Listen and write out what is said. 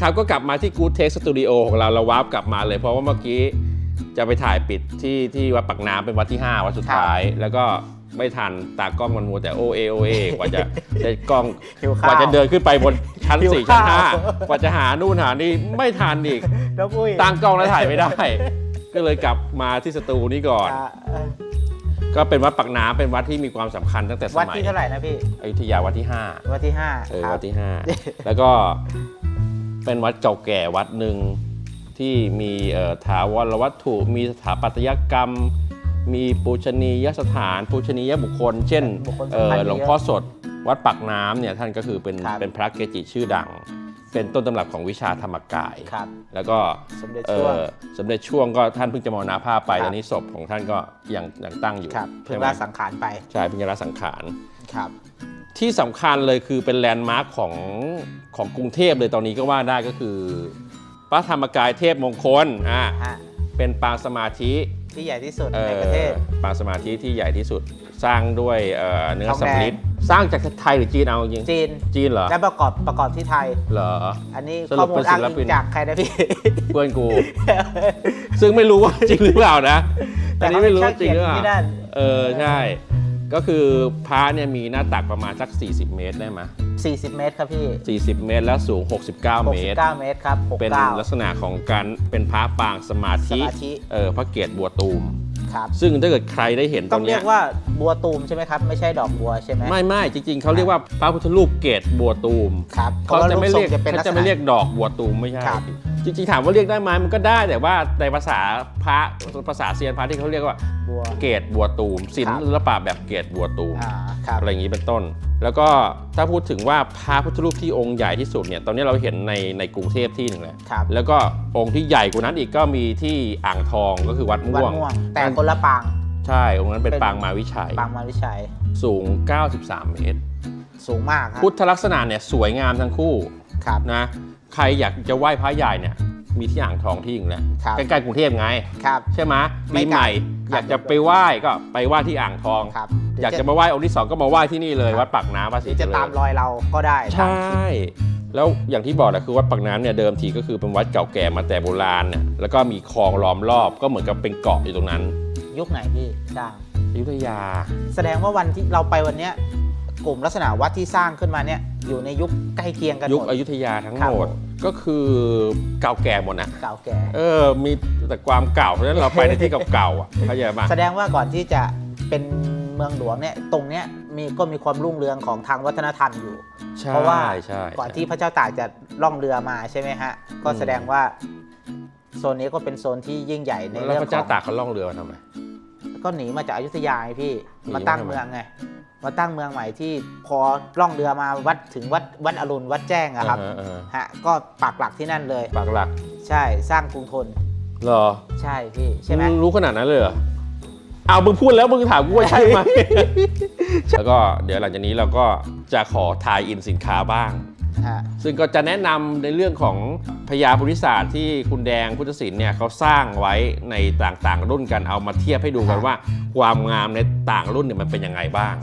ครับก็กลับมาที่ Good Take Studio ของเราเราวาร์ปกลับมาเลยเพราะว่าเมื่อกี้จะไปถ่ายปิดที่ที่วัดปักน้ำเป็นวัดที่ 5 วัดสุดท้าย แล้วก็ไม่ทันตากล้องมันมัวแต่โอเอโอเอกว่าจะจะกล้องหิวกข้าวว่าจะเดินขึ้นไปบนชั้นหิว4ชั้นข้าว5กว่าจะหานู่นหานี่ไม่ทันอีกน้องอุ้ยตั้งกล้องแล้วถ่ายไม่ได้ ก็เลยกลับมาที่สตูนี้ก่อน อะเอ่อก็เป็นวัดปักน้ำเป็นวัดที่มีความสำคัญตั้งแต่สวัดมัยที่เท่าไหร่นะพี่อยุธยาวัดที่ห้า วัดที่ห้าเออครับวัดที่ 5 แล้วก็ เป็นวัดเก่าแก่วัดหนึ่งที่มีเอ่อถาวรวัตถุ มีสถาปัตยกรรม มีปูชนียสถาน ปูชนียบุคคล เช่นบุคคลเอ่สำคัอญหลวงพ่อสดวัดปักน้ำเนี่ยท่านก็คือเป็นครับเป็นพระเกจิชื่อดัง เป็นต้นตำรับของวิชาธรรมกายครับแล้วก็สมเด็จเอ่ช่วงอสมเด็จช่วงก็ท่านเพิ่งจะมรณภาพไปครับตอนนี้ศพของท่านก็ยังยังตั้งอยู่ครับเพิ่ใช่งไหมละสังขารไปใช่เพิ่งจะละสังขาร ครับที่สำคัญเลยคือเป็นแลนด์มาร์คของของกรุงเทพเลยตอนนี้ก็ว่าได้ก็คือพระธรรมกายเทพมงคลอ่าฮะเป็นปางสมาธิที่ใหญ่ที่สุดเอ่ในอประเทศ ปางสมาธิที่ใหญ่ที่สุด สร้างด้วยเอ่อเนื้อทองแดง สำริดสร้างจากไทยหรือจีนเอาจริงจีน จีนเหรอและประกอบประกอบที่ไทย เหรอ อันนี้สรุข้อปมูเป็ลนอ้างศิลปิอิน งจากใครนะพี่ เพื่อนกู ซึ่งไม่รู้ว่าจริงหรือเปล่านะอันนี้ไม่รู้ว่าจริงหรือเปแต่เขาเป็นช่างเขียนที่นั่ล่านเออใช่ ก็คือพระเนี่ยมีหน้าตักประมาณสัก 40 เมตรได้ไหม40 เมตรครับพี่ 40 เมตรแล้วสูง 69 เมตร 69 เมตรครับเป็นลัก69ษณะของการเป็นพระปางสมาธิสมาธิ เออพระเกศบัวตูม ครับซึ่งถ้าเกิดใครได้เห็นตต้รองงเรีเนี้ยยกว่าบัวตูมใช่ไหมครับ ไม่ใช่ดอกบัวใช่ไหมไม่ไม่จริง ๆเขาเรียกว่าพระพุทธรูปเกศบัวตูม ครับเขาจะไม่เรียกพาะว่ารูปทงจะเป็นลัเขากษจะณะ ไม่เรียกดอกบัวตูมไม่ใช่ครับ จริงๆถามว่าเรียกได้ไหมมันก็ได้แต่ว่าในภาษาพระภาษาเซียนพระที่เขาเรียกว่าบัว เกศบัวตูมศิลครับ ปะแบบเกศบัวตูม อ่าครับอะไรอย่างนี้เป็นต้น แล้วก็ถ้าพูดถึงว่าพระพุทธรูปที่องค์ใหญ่ที่สุดเนี่ยตอนนี้เราเห็นในในกรุงเทพที่หนึ่งแล้วครับแล้วก็องค์ที่ใหญ่กว่านั้นอีกก็มีที่อ่างทองก็คือวัดวัดม่วงม่วง แต่คนละปาง ใช่องค์นั้นเป็นเป็น ปางมาวิชัยปางมาวิชัยสูง 93 เมตร สูงมากครับพุทธลักษณะเนี่ยสวยงามทั้งคู่ ครับนะใครอยากจะไหว้พระใหญ่เนี่ยมีที่อ่างทองที่หนึ่งแล้วครับใกล้ๆกรุงเทพไงครับใช่ไหมไม่ปีไกลใหม่ครับอยากจะไปไหว้ก็ไปไหว้ที่อ่างทองครับอยากจะมาไหว้องค์ที่สองก็มาไหว้ที่นี่เลยครับ วัดปากน้ำภาหษีรือเจจะริตามญรอยเราก็ได้ใช่แล้วอย่างที่บอกแหละคือวัดปากน้ำเนี่ยเดิมทีก็คือเป็นวัดเก่าแก่มาแต่โบราณเนี่ยแล้วก็มีคลองล้อมรอบก็เหมือนกับเป็นเกาะอยู่ตรงนั้นยุคไหนพี่สร้างอยุธยา แสดงว่าวันที่เราไปวันเนี้ย กลุ่มลักษณะวัดที่สร้างขึ้นมาเนี่ยอยู่ในยุคใกล้เคียงกันหยุคมด อยุธยาทั้งครับหมดก็คือเก่าแก่หมดอะเก่าแก่ เออ มีแต่ความเก่าเพราะฉะนั้นเราไปในที่เก่าๆอะเข้าใจปะแสดงว่าก่อนที่จะเป็นเมืองหลวงเนี่ยตรงเนี้ยมีก็มีความรุ่งเรืองของทางวัฒนธรรมอยู่ ใช่เพราะว่า ใช่ ก่อนที่พระเจ้าตากจะล่องเรือมาใช่ไหมฮะ ก็แสดงว่าโซนนี้ก็เป็นโซนที่ยิ่งใหญ่ในแล้วเรื่องพระขเจ้าองตากเขาล่องเรือมาทำไม ก็หนีมาจากอยุธยาไงพี่หนีมาตั้งมาทำไม เมืองไงมาตั้งเมืองใหม่ที่พอล่องเรือมาวัดถึงวัดวัดอรุณวัดแจ้งอะครับเออเออฮะก็ปักหลักที่นั่นเลย ปากหลักใช่สร้างกรุงทนเหรอใช่พี่ใช่ไหม งรู้ขนาดนั้นเลยเหรอเอามึงพูดแล้วมึงถามกูว่าใช่ไหม แล้วก็เดี๋ยวหลังจากนี้เราก็จะขอทายอินสินค้าบ้าง ฮะซึ่งก็จะแนะนำในเรื่องของพญาบริศาสตร์ที่คุณแดงพุทธศิลป์เนี่ยเขาสร้างไว้ในต่างๆ รุ่นกันเอามาเทียบให้ดูกันว่า ความงามในต่างรุ่นเนี่ยมันเป็นยังไงบ้าง